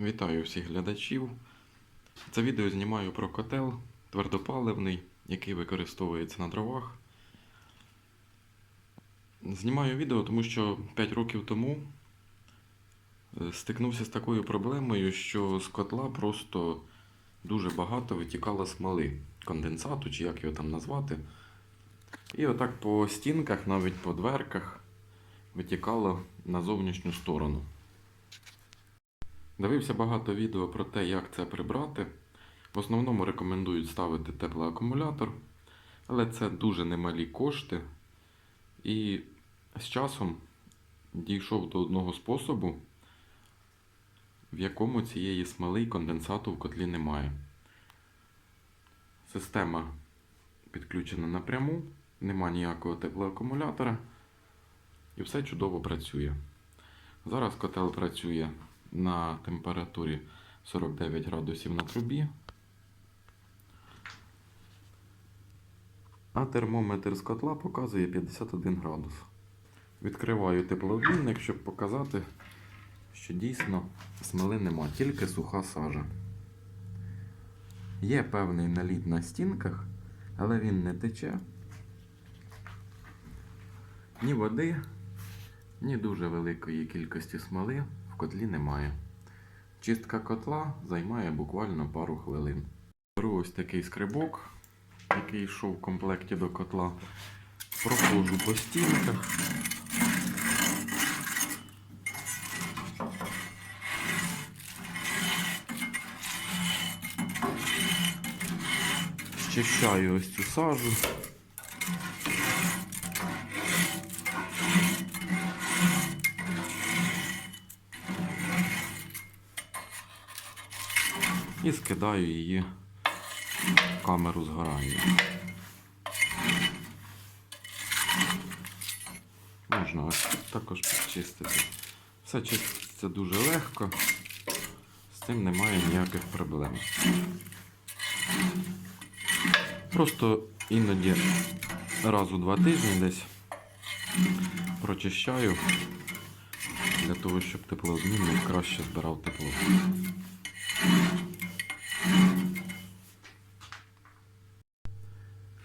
Вітаю всіх глядачів. Це відео знімаю про котел твердопаливний, який використовується на дровах. Знімаю відео, тому що 5 років тому е, стикнувся з такою проблемою, що з котла просто дуже багато витікало смоли, конденсату, чи як його там назвати. І отак по стінках, навіть по дверках, витікало на зовнішню сторону. Дивився багато відео про те, як це прибрати. В основному рекомендують ставити теплоакумулятор, але це дуже немалі кошти. І з часом дійшов до одного способу, в якому цієї смоли і конденсату в котлі немає. Система підключена напряму, нема ніякого теплоакумулятора і все чудово працює. Зараз котел працює на температурі 49 градусів на трубі. А термометр з котла показує 51 градус. Відкриваю теплообмінник, щоб показати, що дійсно смоли нема, тільки суха сажа. Є певний наліт на стінках, але він не тече. Ні води, ні дуже великої кількості смоли котлі немає. Чистка котла займає буквально пару хвилин. Беру ось такий скрибок, який йшов в комплекті до котла. Проходжу по стінках. Щищаю ось цю сажу. І її в камеру згорання. Можна також підчистити. Все чиститься дуже легко, з цим немає ніяких проблем. Просто іноді раз у два тижні десь прочищаю для того, щоб теплообмінник краще збирав тепло.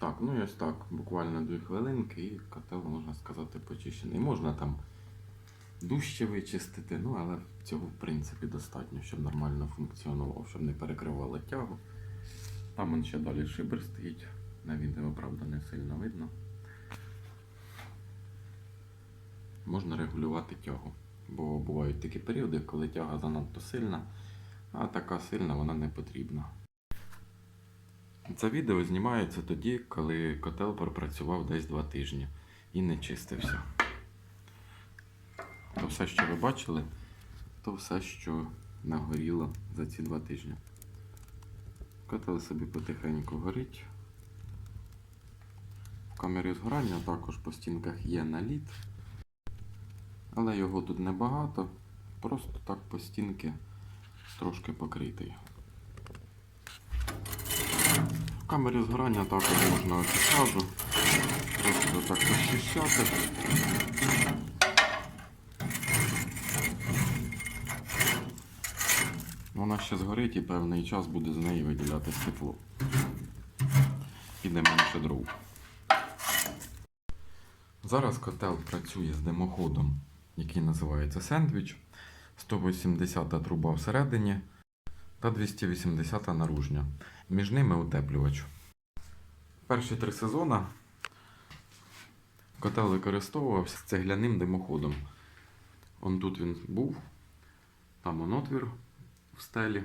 Так, ну і ось так, буквально дві хвилинки і котел, можна сказати, почищений. Можна там дужче вичистити, ну але цього в принципі достатньо, щоб нормально функціонував, щоб не перекривало тягу. Там он ще далі шибер стоїть. На відео, правда, не сильно видно. Можна регулювати тягу. Бо бувають такі періоди, коли тяга занадто сильна, а така сильна вона не потрібна. Це відео знімається тоді, коли котел пропрацював десь два тижні і не чистився. То все, що ви бачили, то все, що нагоріло за ці два тижні. Котел собі потихеньку горить. В камері згорання також по стінках є наліт, але його тут небагато, просто так по стінки трошки покритий. В камері згорання також можна сажу просто так розчищати. Вона ще згорить і певний час буде з неї виділятись тепло. Піде менше дров. Зараз котел працює з димоходом, який називається сендвіч. 180 труба всередині та 280 наружня. Між ними утеплювач. Перші три сезони котел використовувався з цегляним димоходом. Он тут він був, там он отвір в стелі.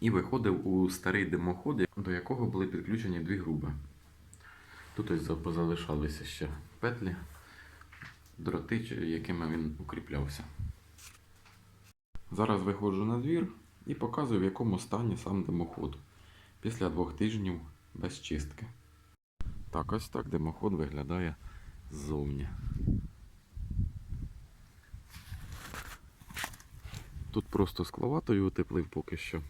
І виходив у старий димоход, до якого були підключені дві груби. Тут ось позалишалися ще петлі, дроти, якими він укріплявся. Зараз виходжу на двір і показую, в якому стані сам димоход після двох тижнів без чистки. Так, ось так димоход виглядає ззовні. Тут просто скловатою утеплив поки що.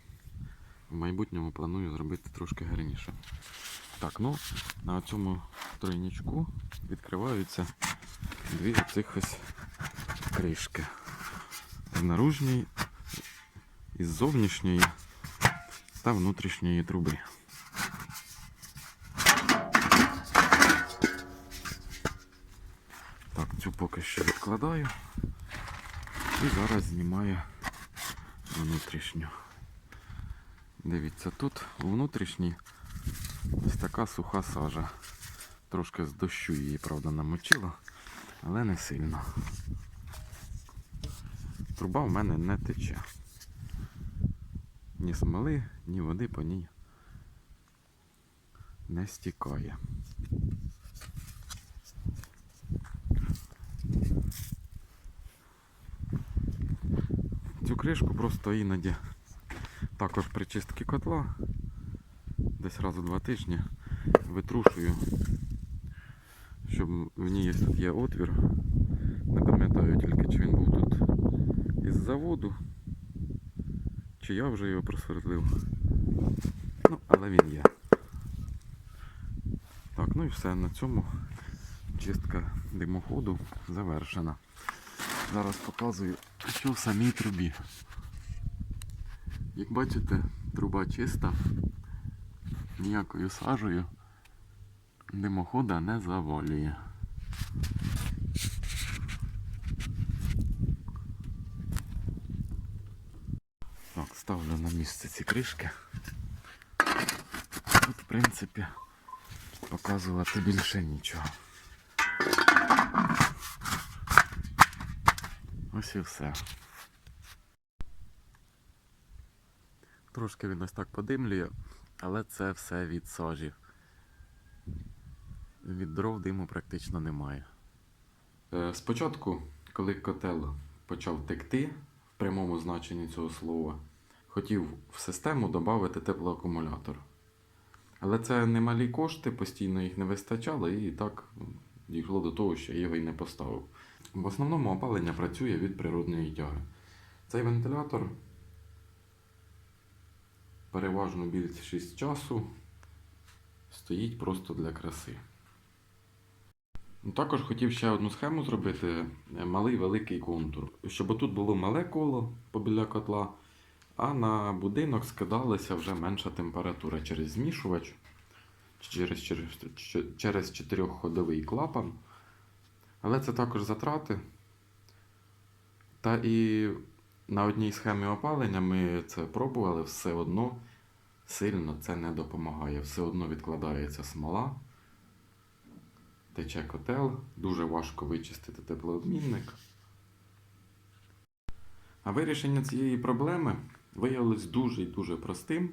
В майбутньому планую зробити трошки гарніше. Так, ну на цьому тройничку відкриваються дві оцих ось кришки. В наружній із зовнішньої та внутрішньої труби. Так, цю поки що відкладаю. І зараз знімаю внутрішню. Дивіться, тут внутрішній ось така суха сажа. Трошки з дощу її, правда, намочило, але не сильно. Труба в мене не тече. Ні смоли, ні води по ній не стікає. Цю кришку просто іноді також при чистці котла десь раз у два тижні витрушую, щоб в ній є отвір. Не пам'ятаю тільки, чи він був тут із заводу, чи я вже його просвердлив. Ну, але він є. Так, ну і все, на цьому чистка димоходу завершена. Зараз показую, що в самій трубі. Як бачите, труба чиста, ніякою сажею димохода не заволює. Так, ставлю на місце ці кришки. Тут, в принципі, показувати більше нічого. Ось і все. Трошки він ось так подимлює, але це все від сажі. Від дров диму практично немає. Е, спочатку, коли котел почав текти в прямому значенні цього слова, хотів в систему додати теплоакумулятор. Але це немалі кошти, постійно їх не вистачало, і так дійшло до того, що я його і не поставив. В основному опалення працює від природної тяги. Цей вентилятор переважно більшість часу стоїть просто для краси. Також хотів ще одну схему зробити е, малий великий контур, щоб тут було мале коло побіля котла, а на будинок скидалася вже менша температура через змішувач, через, через, через чотирьохходовий клапан. Але це також затрати. Та і на одній схемі опалення ми це пробували, все одно сильно це не допомагає. Все одно відкладається смола, тече котел, дуже важко вичистити теплообмінник. А вирішення цієї проблеми виявилось дуже і дуже простим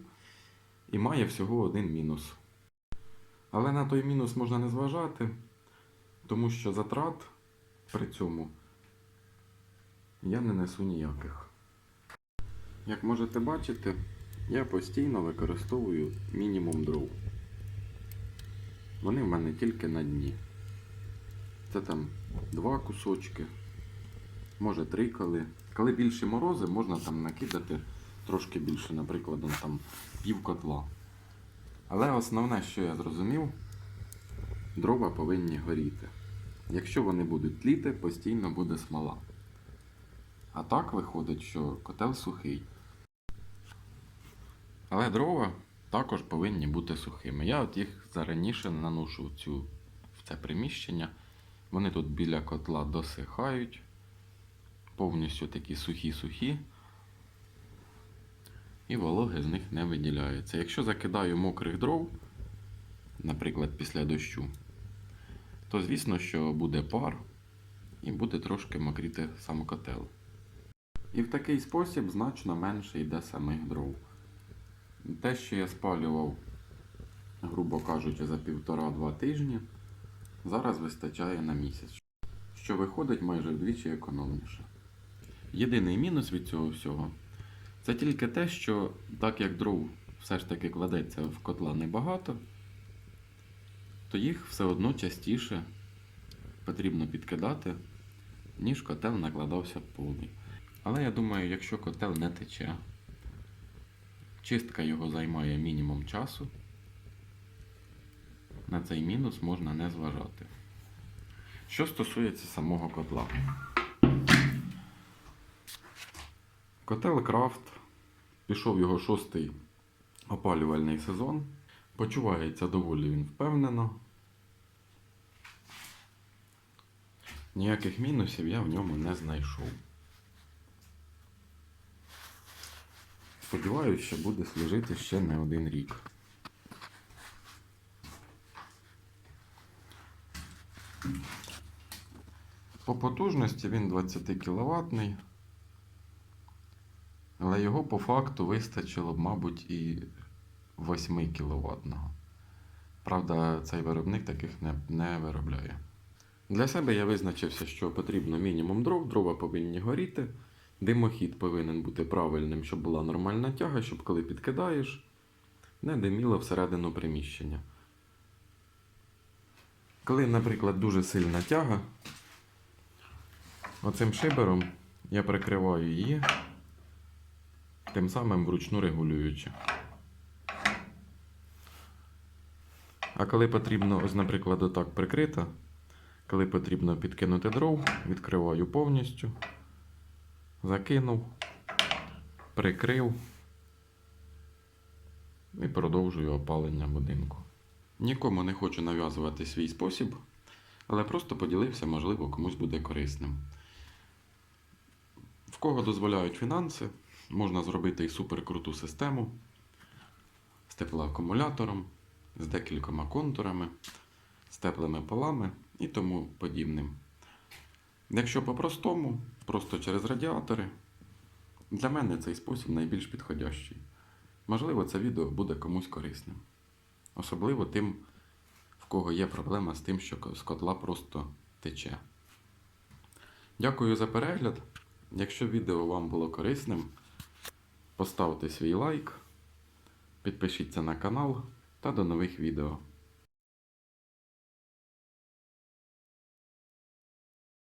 і має всього один мінус. Але на той мінус можна не зважати, тому що затрат при цьому я не несу ніяких. Як можете бачити, я постійно використовую мінімум дров. Вони в мене тільки на дні. Це там два кусочки, може три коли. Коли більші морози, можна там накидати трошки більше, наприклад, там пів котла. Але основне, що я зрозумів, дрова повинні горіти. Якщо вони будуть тліти, постійно буде смола. А так виходить, що котел сухий. Але дрова також повинні бути сухими. Я от їх зараніше наношу в, цю, в це приміщення. Вони тут біля котла досихають. Повністю такі сухі-сухі. І вологи з них не виділяється. Якщо закидаю мокрих дров, наприклад, після дощу, то звісно, що буде пар і буде трошки мокріти сам котел. І в такий спосіб значно менше йде самих дров. Те, що я спалював, грубо кажучи, за півтора-два тижні, зараз вистачає на місяць, що виходить майже вдвічі економніше. Єдиний мінус від цього всього це тільки те, що так як дров все ж таки кладеться в котла небагато, то їх все одно частіше потрібно підкидати, ніж котел накладався повний. Але я думаю, якщо котел не тече, чистка його займає мінімум часу, на цей мінус можна не зважати. Що стосується самого котла. Котел Крафт Пішов його шостий опалювальний сезон. Почувається доволі він впевнено. Ніяких мінусів я в ньому не знайшов. Сподіваюсь, що буде служити ще не один рік. По потужності він 20 кВт, але його по факту вистачило б, мабуть, і 8 кВт. Правда, цей виробник таких не, не виробляє. Для себе я визначився, що потрібно мінімум дров, дрова повинні горіти. Димохід повинен бути правильним, щоб була нормальна тяга, щоб коли підкидаєш, не диміло всередину приміщення. Коли, наприклад, дуже сильна тяга, оцим шибером я прикриваю її, тим самим вручну регулюючи. А коли потрібно, ось, наприклад, отак прикрита, коли потрібно підкинути дров, відкриваю повністю, закинув, прикрив і продовжую опалення будинку. Нікому не хочу нав'язувати свій спосіб, але просто поділився, можливо, комусь буде корисним. В кого дозволяють фінанси, можна зробити і суперкруту систему з теплоакумулятором, з декількома контурами, з теплими полами і тому подібним. Якщо по-простому, просто через радіатори, для мене цей спосіб найбільш підходящий. Можливо, це відео буде комусь корисним. Особливо тим, в кого є проблема з тим, що з котла просто тече. Дякую за перегляд. Якщо відео вам було корисним, поставте свій лайк, підпишіться на канал та до нових відео.